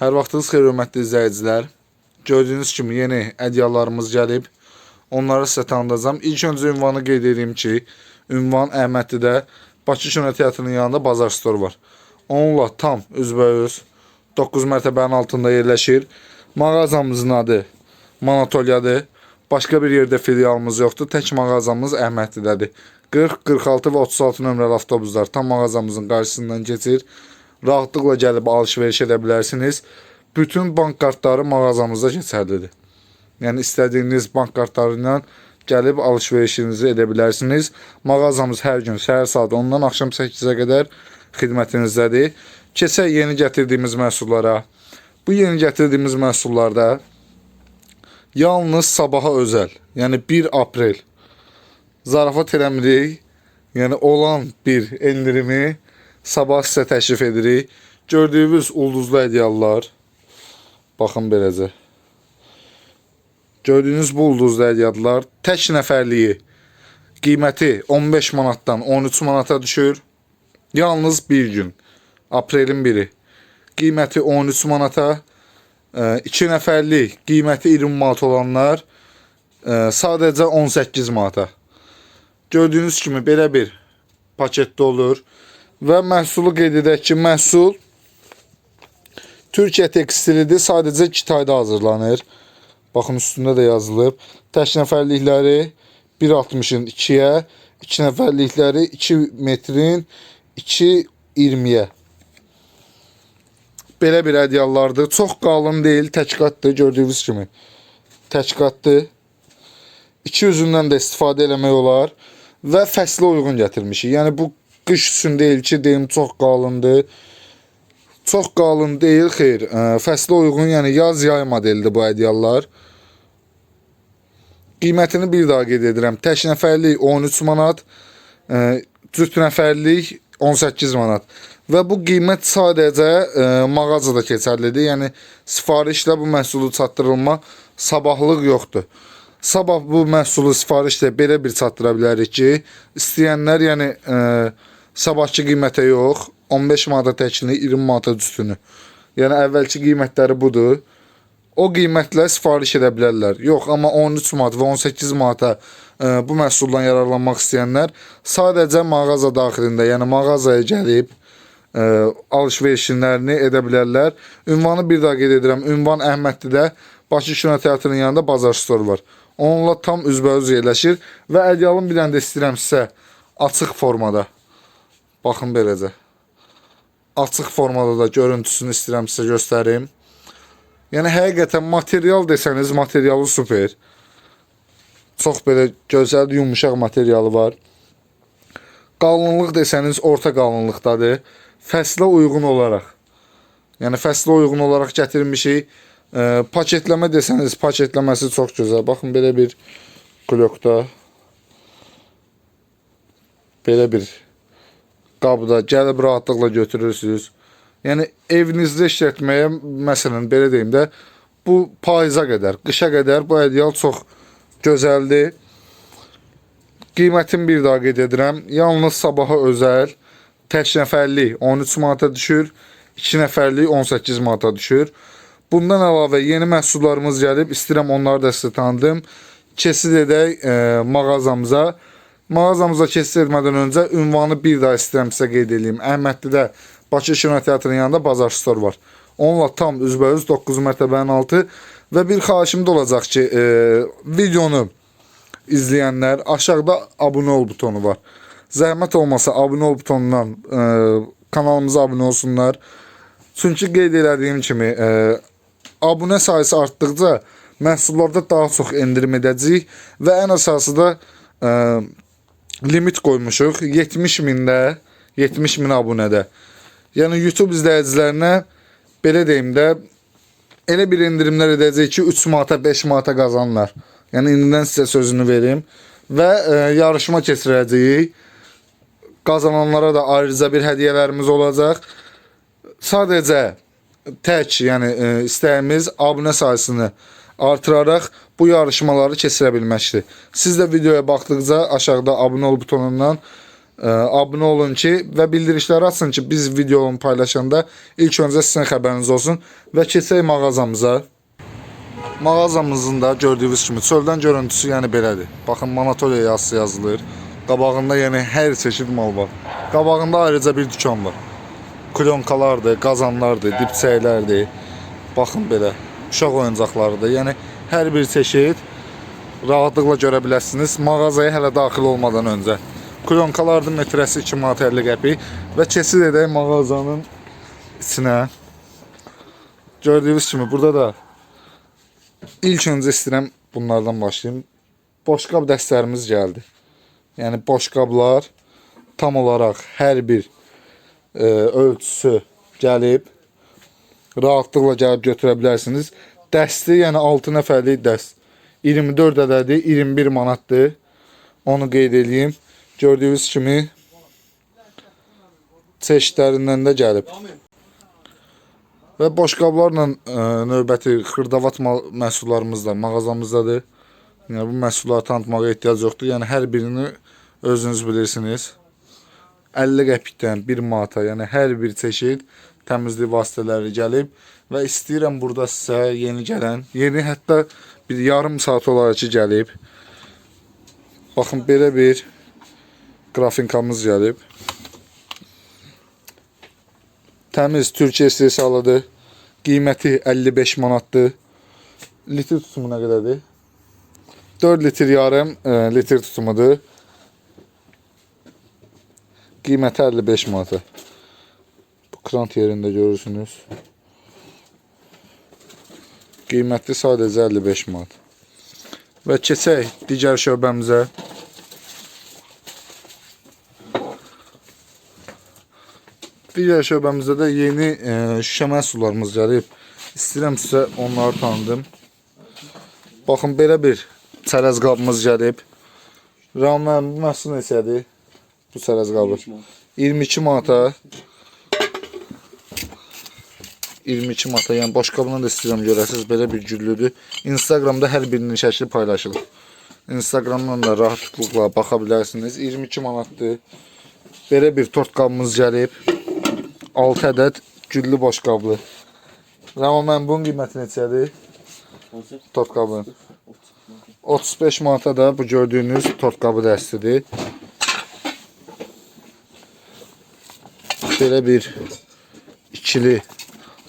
Hər vaxtınız xeyir hörmətli izləyicilər. Gördüyünüz kimi yeni ədyallarımız gəlib. Onları sizə tanıdacağam. İlk öncə ünvanı qeyd edeyim ki, ünvan Əhmədlidə Bakı Kino Teatrının yanında Bazar Store var. Onunla tam üzbəüz 9 mərtəbənin altında yerləşir. Mağazamızın adı Manatolyadır. Başqa bir yerdə filialımız yoxdur. Tək mağazamız Əhmədlidədir. 40, 46 və 36 nömrəli avtobuslar tam mağazamızın qarşısından keçir. Rahatlıqla gəlib alış-veriş edə bilərsiniz. Bütün bank kartları mağazamızda keçərlidir. Yəni istədiyiniz bank kartları ilə gəlib alış-verişinizi edə bilərsiniz. Mağazamız hər gün səhər saat 10-dan axşam 8-ə qədər xidmətinizdədir. Keçək yeni gətirdiyimiz məhsullara. Bu yeni gətirdiyimiz məhsullarda yalnız sabaha özəl, yəni 1 aprel zarafat eləmirik. Yəni olan bir endirimi sabah sizə təklif edirik. Gördüyünüz ulduzlu ədyallar. Baxın beləcə. Gördüyünüz bu ulduzlu ədyallar tək nəfərliyi qiyməti 15 manatdan 13 manata düşür. Yalnız bir gün. Aprelin 1-i. Qiyməti 13 manata. 2 nəfərlik qiyməti 20 manat olanlar e, sadəcə 18 manata. Gördüyünüz kimi belə bir paketdə olur. Və məhsulu qeyd edək ki, məhsul Türkiyə tekstilidir. Sadəcə 2 ayda hazırlanır. Baxın üstündə də yazılıb. Tək nəfərlikləri 1.60-ın 2-yə, 2 nəfərlikləri 2 metrin 2.20-yə. Belə bir ədyallardır. Çox qalın deyil, tək qatdır gördüyünüz kimi. Tək qatdır. İki üzündən də istifadə eləmək olar və fəslə uyğun gətirmişik. Yəni bu qış üçün deyil ki, deyim çox qalındır. Çox qalın deyil, xeyr. Fəslə uyğun, yəni yaz yay modelidir bu ədyallar. Qiymətini bir daha qeyd edirəm. Tək nəfərlik 13 manat, ə, cüt nəfərlik 18 manat. Və bu qiymət sadəcə mağazada keçərlidir. Yəni sifarişlə bu məhsulu çatdırılma sabahlıq yoxdur. Sabah bu məhsulu sifarişlə belə bir çatdıra bilərik ki, istəyənlər yəni sabahki qiymətə yox, 15 manata təkini, 20 manata üstünü. Yəni əvvəlki qiymətləri budur. O qiymətlə sifariş edə bilərlər. Yox, amma 13 manat və 18 manata ə, bu məhsuldan yararlanmaq istəyənlər sadəcə mağaza daxilində, yəni mağazaya gəlib ə, alış-verişlərini edə bilərlər. Ünvanı bir daha qeyd edirəm. Ünvan Əhmədlidə Bakı Kino Teatrının yanında Bazar Store var. Onunla tam üzbəüz yerləşir və ədyalın bir dənə də istəyirəm sizə açıq formada. Baxın beləcə. Açıq formada da görüntüsünü istəyirəm sizə göstərim. Yəni həqiqətən material desəniz, materialı super. Çox belə gözəl, yumuşaq materialı var. Qalınlıq desəniz orta qalınlıqdadır. Fəslə uyğun olaraq. Yəni fəslə uyğun olaraq gətirmişik. E, paketləmə desəniz, paketləməsi çox gözəl. Baxın belə bir klokda belə bir qabda gəlib rahatlıqla götürürsünüz. Yəni evinizdə işlətməyə, məsələn, belə deyim də, bu payıza qədər, qışa qədər bu ədyal çox gözəldir. Qiymətini bir daha qeyd edirəm. Yalnız sabaha özəl tək nəfərlik 13 manata düşür, 2 nəfərlik 18 manata düşür. Bundan əlavə yeni məhsullarımız gəlib, istəyirəm onları da sizə tanıdım. Keçid edək e, mağazamıza. Mağazamıza keçid etmədən öncə ünvanı bir daha istəyirəm sizə qeyd edeyim. Əhmədlidə Bakı Kino Teatrının yanında Bazar Store var. Onunla tam üzbəüz 9 mərtəbənin altı və bir xahişim də olacaq ki, e, videonu izləyənlər aşağıda abunə ol butonu var. Zəhmət olmasa abunə ol butonundan e, kanalımıza abunə olsunlar. Çünki qeyd elədiyim kimi e, abunə sayısı artdıqca məhsullarda daha çox endirim edəcəyik və ən əsası da e, limit qoymuşuq 70 mində, 70 min abunədə. Yəni YouTube izləyicilərinə belə deyim də elə bir endirimlər edəcək ki 3 manata 5 manata qazanırlar. Yəni indidən sizə sözünü verim və e, yarışma keçirəcəyik. Qazananlara da ayrıca bir hədiyyələrimiz olacaq. Sadəcə tək, yəni e, istəyimiz abunə sayısını artıraraq bu yarışmaları keçirə. Siz də videoya baxdıqca aşağıda abunə ol butonundan e, abunə olun ki və bildirişləri açın ki, biz videonu paylaşanda ilk öncə sizin xəbəriniz olsun və keçək mağazamıza. Mağazamızın da gördüyünüz kimi çöldən görüntüsü yəni belədir. Baxın Manatoliya yazısı yazılır. Qabağında yəni hər çeşid mal var. Qabağında ayrıca bir dükan var. Klonkalardır, qazanlardır, dipçəklərdir. Baxın belə, uşaq oyuncaqlarıdır. Yəni hər bir çeşid rahatlıqla görə bilərsiniz mağazaya hələ daxil olmadan öncə. Klonkalardır metrəsi 2 manat 50 qəpik və keçid edək mağazanın içinə. Gördüyünüz kimi burada da ilk öncə istəyirəm bunlardan başlayım. Boşqab dəstlərimiz gəldi. Yəni boşqablar tam olaraq hər bir e, ölçüsü gəlib rahatlıqla gəlib götürə bilərsiniz. Dəsti, yəni 6 nəfərlik dəst. 24 ədədi 21 manatdır. Onu qeyd edeyim. Gördüyünüz kimi çeşidlərindən də gəlib. Və boşqablarla e, növbəti xırdavat məhsullarımız da mağazamızdadır. Yəni bu məhsulları tanıtmağa ehtiyac yoxdur. Yəni hər birini özünüz bilirsiniz. 50 qəpikdən 1 manata, yəni hər bir çeşid təmizlik vasitələri gəlib və istəyirəm burada sizə yeni gələn, yeni hətta bir yarım saat olaraq ki gəlib. Baxın belə bir qrafinkamız gəlib. Təmiz Türkiyə istehsalıdır. Qiyməti 55 manatdır. Litr tutumu nə qədərdir? 4 litr yarım e, litr tutumudur. Qiyməti 55 manata. Krant yerində görürsünüz. Qiyməti sadəcə 55 manat. Və keçək digər şöbəmizə. Digər şöbəmizdə də yeni e, şüşə məhsullarımız gəlib. İstəyirəm sizə onları tanıdım. Baxın belə bir çərəz qabımız gəlib. Ramən bu məhsul neçədir? Bu çərəz qabı. 22 manata. 22 manata. Yəni boş qabından da istəyirəm görəsiniz. Belə bir güllüdür. Instagramda hər birinin şəkli paylaşılır. Instagramdan da rahatlıqla baxa bilərsiniz. 22 manatdır. Belə bir tort qabımız gəlib. 6 ədəd güllü boş qablı. Rəma mən bunun qiyməti neçədir? Tort qabı. 35 manata da bu gördüyünüz tort qabı dəstidir. Belə bir ikili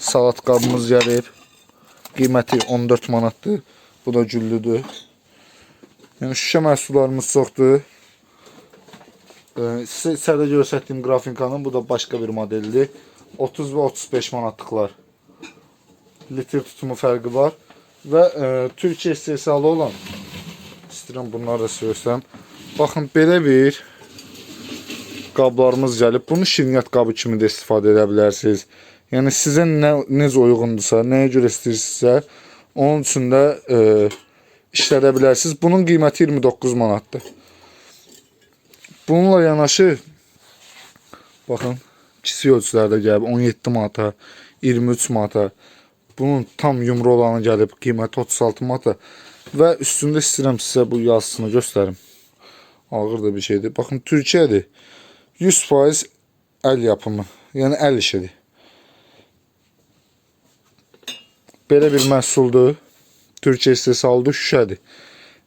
salat qabımız gəlib. Qiyməti 14 manatdır. Bu da güllüdür. Yəni şüşə məhsullarımız çoxdur. Ee, Sizə içəridə göstərdiyim qrafinkanın bu da başqa bir modeldir. 30 və 35 manatlıqlar. Litr tutumu fərqi var. Və e, Türkiyə istehsalı olan istəyirəm bunları da söylesəm. Baxın belə bir qablarımız gəlib. Bunu şirniyyat qabı kimi də istifadə edə bilərsiniz. Yəni sizə nə necə uyğundursa, nəyə görə istəyirsinizsə, onun üçün də e, işlədə bilərsiniz. Bunun qiyməti 29 manatdır. Bununla yanaşı baxın, kiçik ölçülərdə gəlib 17 manata, 23 manata. Bunun tam yumru olanı gəlib qiyməti 36 manata və üstündə istəyirəm sizə bu yazısını göstərim. Ağır da bir şeydir. Baxın, Türkiyədir. 100% əl yapımı, yəni əl işidir. Belə bir məhsuldur. Türkiyə istehsalıdır, şüşədir.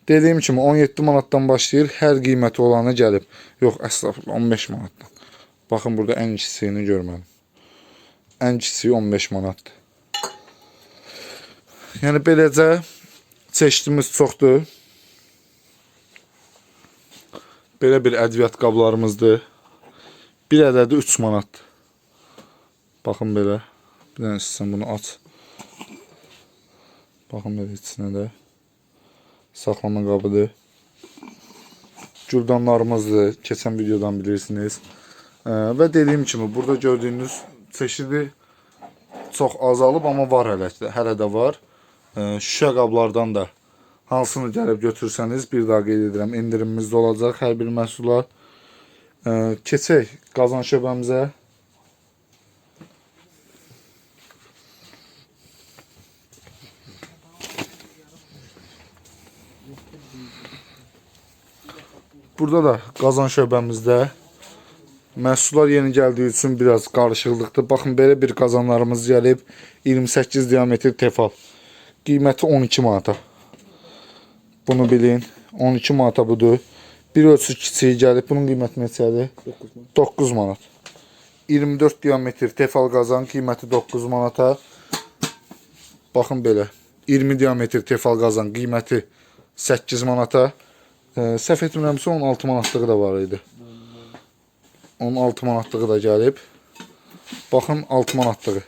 Dediyim kimi 17 manatdan başlayır, hər qiyməti olanı gəlib. Yox, əslində 15 manatdan. Baxın burada ən kiçiyini görmədim. Ən kiçiyi 15 manatdır. Yəni beləcə çeşidimiz çoxdur. Belə bir ədviyyat qablarımızdır. Bir ədədi 3 manatdır. Baxın belə. Bir dənə istəsən bunu aç. Baxın belə içinə də saxlama qabıdır. Güldanlarımızdır. Keçən videodan bilirsiniz. Ee, və dediyim kimi burada gördüyünüz çeşidi çox azalıb amma var hələ hələ də var. Ee, şüşə qablardan da hansını gəlib götürsəniz bir daha qeyd edirəm endirimimiz də olacaq hər bir məhsula. Ee, keçək qazan şöbəmizə. Burada da qazan şöbəmizdə Məhsullar yeni gəldiyi üçün biraz qarışıqlıqdır. Baxın belə bir qazanlarımız gəlib 28 diametr tefal. Qiyməti 12 manata. Bunu bilin. 12 manata budur. Bir ölçü kiçiyi gəlib. Bunun qiyməti neçədir? 9 mu? 9 manat. 24 diametr tefal qazan qiyməti 9 manata. Baxın belə. 20 diametr tefal qazan qiyməti 8 manata. E, səhv etmirəmsə 16 manatlığı da var idi. 16 manatlığı da gəlib. Baxın 6 manatlığı.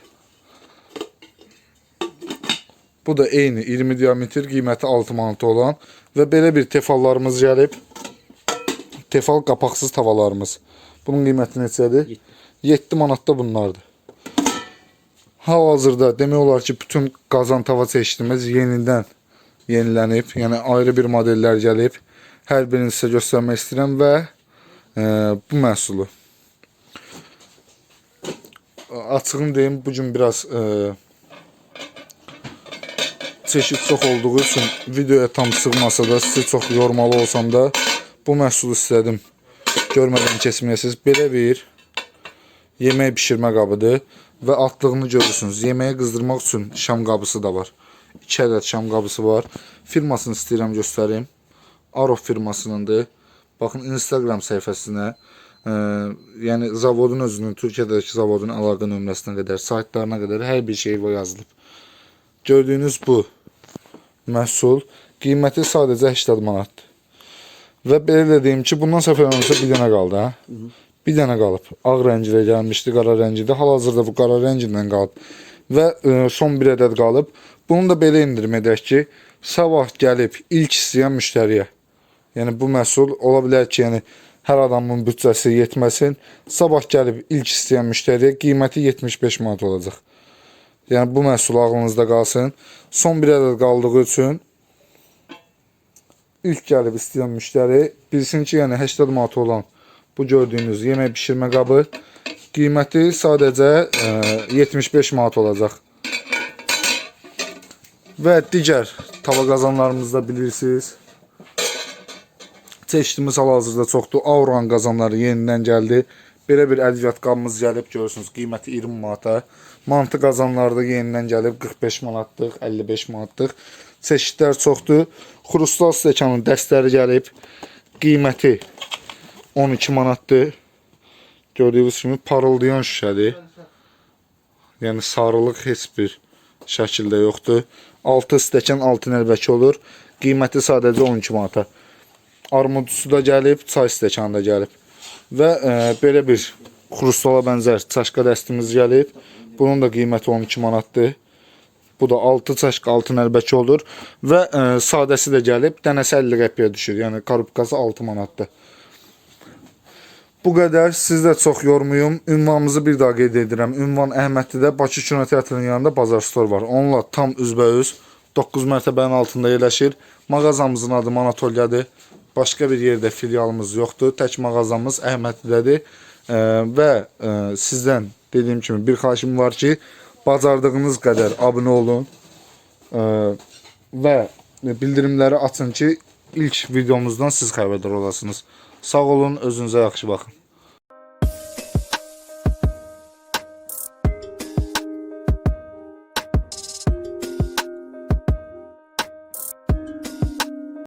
Bu da eyni 20 diametr qiyməti 6 manat olan və belə bir tefallarımız gəlib. Tefal qapaqsız tavalarımız. Bunun qiyməti neçədir? 7 manatda bunlardır. Hal-hazırda demək olar ki, bütün qazan tava çeşidimiz yenidən yenilənib. Yəni ayrı bir modellər gəlib. Hər birini sizə göstərmək istəyirəm və e, bu məhsulu açığını deyim, bu gün biraz e, çeşid çox olduğu üçün videoya tam sığmasa da, sizi çox yormalı olsam da bu məhsulu istədim. Görmədən keçməyəsiniz. Belə bir yemək bişirmə qabıdır və altlığını görürsünüz. Yeməyi qızdırmaq üçün şam qabısı da var. 2 ədəd şam qabısı var. Firmasını istəyirəm göstərim. Arof firmasınındır. Baxın Instagram səhifəsinə, e, yəni zavodun özünün, Türkiyədəki zavodun əlaqə nömrəsinə qədər, saytlarına qədər hər bir şey var yazılıb. Gördüyünüz bu məhsul qiyməti sadəcə 80 manatdır. Və belə də deyim ki, bundan səfərlərimizdə bir dənə qaldı, hə? Bir dənə qalıb. Ağ rəngidə gəlmişdi, qara rəngidə. Hal-hazırda bu qara rəngindən qalıb. Və e, son bir ədəd qalıb. Bunu da belə indirim edək ki, sabah gəlib ilk istəyən müştəriyə. Yəni bu məhsul ola bilər ki, yəni hər adamın büdcəsi yetməsin. Sabah gəlib ilk istəyən müştəriyə qiyməti 75 manat olacaq. Yəni bu məhsul ağlınızda qalsın. Son bir ədəd qaldığı üçün ilk gəlib istəyən müştəri bilsin ki, yəni 80 manat olan bu gördüyünüz yemək bişirmə qabı qiyməti sadəcə e, 75 manat olacaq. Və digər tava qazanlarımızı da bilirsiniz. Çeşidimiz hal-hazırda çoxdur. Auran qazanları yenidən gəldi. Belə bir ədviyyat qabımız gəlib görürsünüz. Qiyməti 20 manata. Mantı qazanları da yenidən gəlib 45 manatlıq, 55 manatlıq. Çeşidlər çoxdur. Xrustal stəkanın dəstləri gəlib. Qiyməti 12 manatdır. Gördüyünüz kimi parıldayan şüşədir. Yəni sarılıq heç bir şəkildə yoxdur. 6 stəkan 6 nəlbəki olur. Qiyməti sadəcə 12 manata. Armudsu da gəlib, çay stəkanı da gəlib. Və e, belə bir xrustala bənzər çaşqa dəstimiz gəlib. Bunun da qiyməti 12 manatdır. Bu da 6 çaşqa 6 nəlbəki olur və e, sadəsi də gəlib. Dənəsi 50 qəpiyə düşür. Yəni korobkası 6 manatdır. Bu qədər. Siz də çox yormayım. Ünvanımızı bir daha qeyd edirəm. Ünvan Əhmədlidə Bakı Kino Teatrının yanında Bazar Store var. Onunla tam üzbəüz 9 mərtəbənin altında yerləşir. Mağazamızın adı Manatolyadır. Başqa bir yerdə filialımız yoxdur. Tək mağazamız Əhmədlidədir. Ee, və e, sizdən dediyim kimi bir xahişim var ki, bacardığınız qədər abunə olun. Ee, və bildirimləri açın ki, ilk videomuzdan siz xəbərdar olasınız. Sağ olun, özünüzə yaxşı baxın.